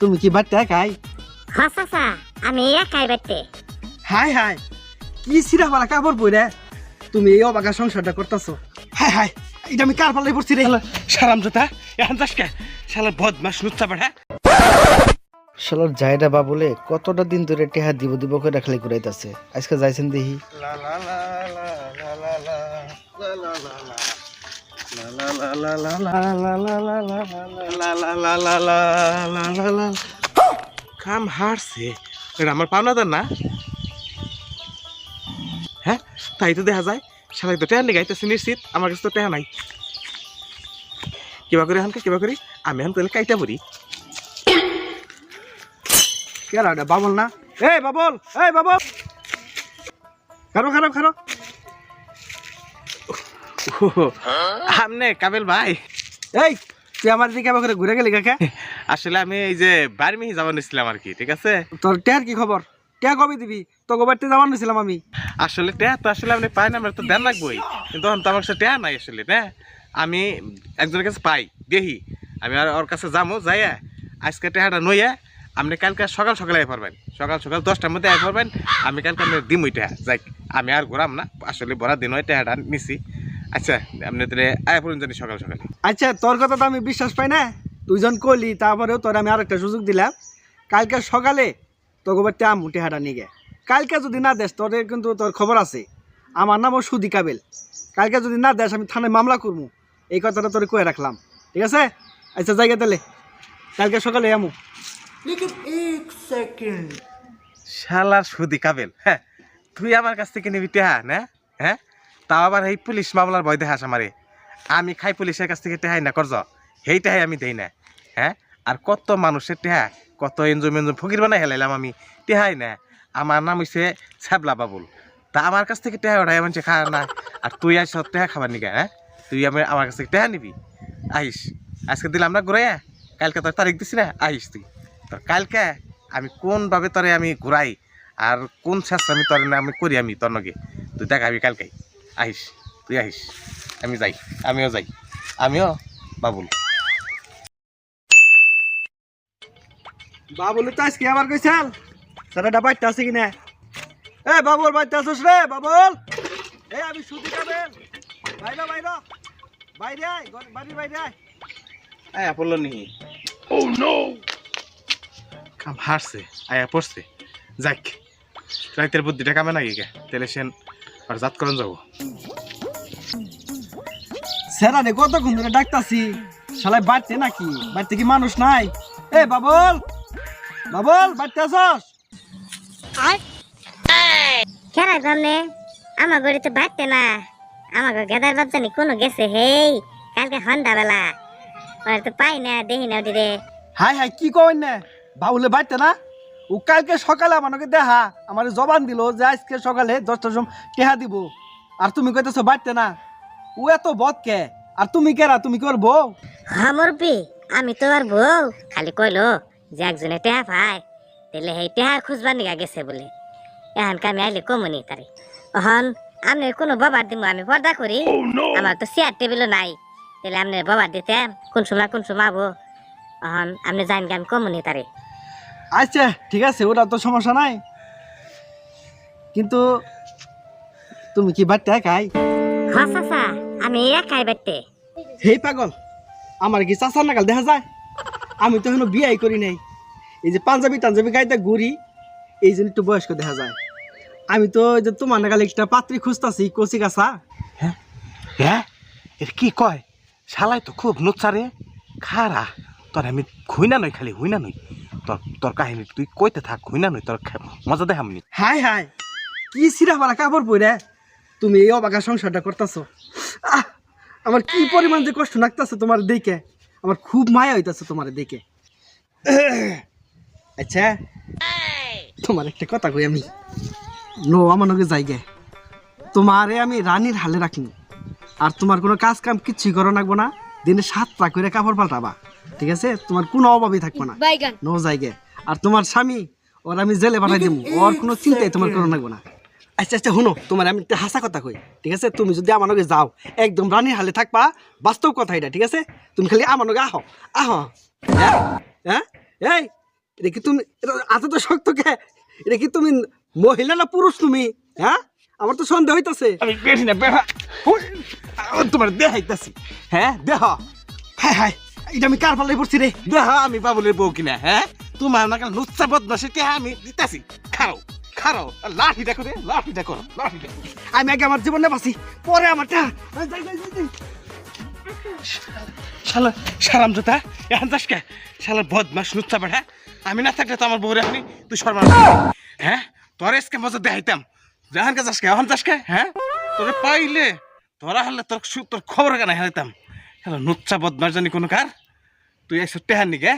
তুমি কি বাড়তে একাই হসাসা আমি একাই বাড়তে হাই হাই কি সিরা পালা কাপড় পরে তুমি এই অবাকা সংসারটা করতেছো হাই হাই এটা আমি কার পাল্লাই পড়ছি রে সারাম জোতা এখন যাস কে শালার বদমাস নুচ্চা বাড়া শালার যাইডা বা বলে কতটা দিন ধরে টেহা দিব দিব করে খালি ঘুরাইতেছে আজকে যাইছেন দেখি কাম হারছে। এটা আমার পাওনাদার না। হ্যাঁ তাই তো দেখা যায়। সালাই তো টেহা নিগাইতেছে নিশ্চিত, আমার কাছে তো টেহা নাই। কিবা করে হানকে, কিবা করি? আমি হান তাহলে কাইটা পড়ি এটা বাবল না? এই বাবল এই বাবল! খারো খারো খারো। আমনে কাবেল ভাই। এই তুই আমার দিকে আবার করে ঘুরে গেলি কাকে? আসলে আমি এই যে বাড়ি মিহি যাবার নিছিলাম আর কি ঠিক আছে? তোর টেয়ার কি খবর? টেয়া কবে দিবি? তোকে বাড়তে যাওয়ার নিছিলাম আমি। আসলে টেয়া তো আসলে আপনি পাই না আমার তো দেন লাগবোই। কিন্তু তখন তো আমার কাছে টেয়া নাই আসলে না? আমি একজনের কাছে পাই দেখি আমি আর ওর কাছে যাব যাইয়া আজকে টেহাটা নইয়া আপনি কালকে সকাল সকালে আই পারবেন সকাল সকাল দশটার মধ্যে আই পারবেন আমি কালকে আপনি দিম ওই টেহা যাই আমি আর ঘোরাম না আসলে বড় দিন হয় টেহাটা নিছি। আচ্ছা আপনি তাহলে আয় পড়ুন জানি সকাল সকালে। আচ্ছা তোর কথা তো আমি বিশ্বাস পাই না। দুইজন কলি তারপরেও তোর আমি আরেকটা সুযোগ দিলাম। কালকে সকালে তোকে বাড়তে আমু টেহাটা নিয়ে গে। কালকে যদি না দেস তোর কিন্তু তোর খবর আছে। আমার নামও সুদি কাবেল। কালকে যদি না দেস আমি থানায় মামলা করব এই কথাটা তোর কয়ে রাখলাম। ঠিক আছে? আচ্ছা জায়গা তাহলে। কালকে সকালে আমু শালার সুদি কাবেল হ্যাঁ তুই আমার কাছ থেকে নিবি টেহা না? হ্যাঁ? তাও আবার এই পুলিশ মামলার ভয় দেখাস আমারে। আমি খাই পুলিশের কাছ থেকে টেহাই না করজ সেই টেহাই আমি দেই না। হ্যাঁ? আর কত মানুষের টেহা? কত এনজয় মেনজয় ফকির বানাই হেলাইলাম আমি। টেহাই না। আমার নাম হইছে ছ্যাবলা বাবুল। তা আমার কাছ থেকে টেহা ওঠাই মানুষে খাওয়া না। আর তুই আইস টেহা খাবার নিকা হ্যাঁ? তুই আমি আমার কাছ থেকে টেহা নিবি। আইস। আজকে দিলাম না ঘুরাইয়া? কালকে তোর তারিখ দিছি না? আইস তুই। তো কালকে আমি কোনভাবে তোরে আমি ঘুরাই? আর কোন শাস্ত্র আমি তোর আমি করি আমি তোর নগে? তুই দেখ আমি কালকে আহিস তুই আহিস। আমি যাই আমিও যাই। আমিও বাবুল। বাবুল তো আজকে আবার কইছাল সারাটা বাড়তে আছে কিনা? এ বাবুল বাড়তে আসিস রে বাবুল। এ আমি সুদি কাবেল। বাইরে বাইরে। বাইরে আয় বাড়ির বাইরে আয়। আয়া পড়ল নি ও নো কাম হারছে আয়া পড়ছে। যাক রাইতের বুদ্ধিটা কামে নাকি কে? তাহলে সেন আর জাত করন যাব। সেরা রে কতক্ষণ ধরে ডাকতাছি? শালাই বাড়তে নাকি? বাড়তে কি মানুষ নাই? এ বাবুল! বাবুল বাড়তে আসস? কেরা সামনে আমার গড়ি তো বাড়তে না। আমাকে গেদার বাচ্চানি কোনো গেছে হেই। কালকে সন্ধ্যা বেলা ওর তো পাই না দেখি না ওটি রে। হাই হাই কি কইন না? বাবুলে বাড়তে না? ও কালকে সকালে আমাকে দেখা আমার জবান দিল যে আজকে সকালে দশটার সময় টেহা দিব। আর তুমি কইতেছো বাড়তে না। ও এত বদ কে? আর তুমি কেরা? তুমি কি ওর বউ? আমার বি আমি তো আর বউ। খালি কইলো যে একজনে টেহা পায়। তাহলে সেই টেহা খুঁজবার নিগা গেছে বলে। এখন কামে আইলে কমনি তারে। অহন আপনি কোনো বাবার দিব আমি পর্দা করি। আমার তো চেয়ার টেবিলও নাই। তাহলে আপনি বাবার দিতে কোন সময় কোন সময় আবো। অহন আপনি জান গান কমনি তারে। আচ্ছা ঠিক আছে ওটা তো সমস্যা নাই। কিন্তু তুমি কি বাড়তে একাই? হসাসা আমি একাই বেটে হেই পাগল আমার কি চাচার নাগাল দেখা যায়? আমি তো এখনও বিয়াই করি নাই। এই যে পাঞ্জাবি টাঞ্জাবি গাইতে ঘুরি এই জন্য একটু বয়স্ক দেখা যায়। আমি তো যে তোমার নাগাল একটা পাত্রী খুঁজতাছি কচি কাছা হ্যাঁ? এর কি কয়? শালাই তো খুব নুচ্ছারে খারা তোর আমি খুইনা নই খালি হুইনা নই। তোর কাহিনী তুই কইতে থাক হুইনা নই তোর মজা দেখামনি হাই হাই, কি সিরা পালা কাপড় পরে তুমি এই অবাকা সংসারটা করতেছো। আমার কি পরিমাণ যে কষ্ট লাগতেছে তোমার দেখে। আমার খুব মায়া হইতাছে তোমার দেখে। আচ্ছা তোমার একটা কথা কই আমি। নো, আমার নগে যাইগে তোমারে আমি রানীর হালে রাখিনি। আর তোমার কোনো কাজ কাম কিচ্ছুই করো লাগবো না। দিনে সাতটা করে কাপড় পাল্টাবা ঠিক আছে? তোমার কোনো অভাবই থাকব না। নো জায়গায়। আর তোমার স্বামী ওর আমি জেলে পাঠাই দিব ওর কোনো চিন্তাই তোমার কোনো লাগবো না। আচ্ছা আচ্ছা শুনো তোমার আমি একটা হাসা কথা কই ঠিক আছে? তুমি যদি আমার লগে যাও একদম রানীর হালে থাকবা বাস্তব কথা এটা ঠিক আছে? তুমি খালি আমার লগে আহো আহো। হ্যাঁ? হ্যাঁ? এই এটা কি তুমি এত তো শক্ত কে? এটা কি তুমি মহিলা না পুরুষ তুমি? হ্যাঁ? আমার তো সন্দেহ হইতাছে। আমি বেঠি না তোমার দেখাইতাছি হ্যাঁ দেহ? হায় হায় এটা আমি কার পাল্লাই পড়ছি রে? দেহ আমি বাবুলের বউ কিনা হ্যাঁ? তোমার না কেন লুচ্চা বদমাসে টেহা আমি দিতাছি। খারো খারো লাঠি দেখো রে লাঠি দেখো লাঠি দেখো। আমি আগে আমার জীবনে বাঁচি পরে আমার টা যাই, যাই, যাই, যাই। শালা সারাম জোতা এখন যাস কে? শালার বদমাস লুচ্চা বেঠা আমি না থাকলে তো আমার বউরে আপনি তুই শর্মা হ্যাঁ তোর এসকে মজা দেখাইতাম। যখন কে যাস কে এখন যাস কে হ্যাঁ? তোরে পাইলে তোরা হলে তোর তোর খবর কেন হারাইতাম হ্যালো নুচ্ছা বদমাস জানি কোনো কার? তুই এসে টেহার নিকে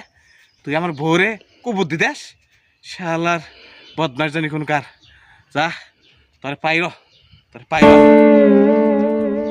তুই আমার বউরে কুবুদ্ধি দেশ শালার বদমাস জানি কোনো কার। যা, তোর পাইর তোর পাইর।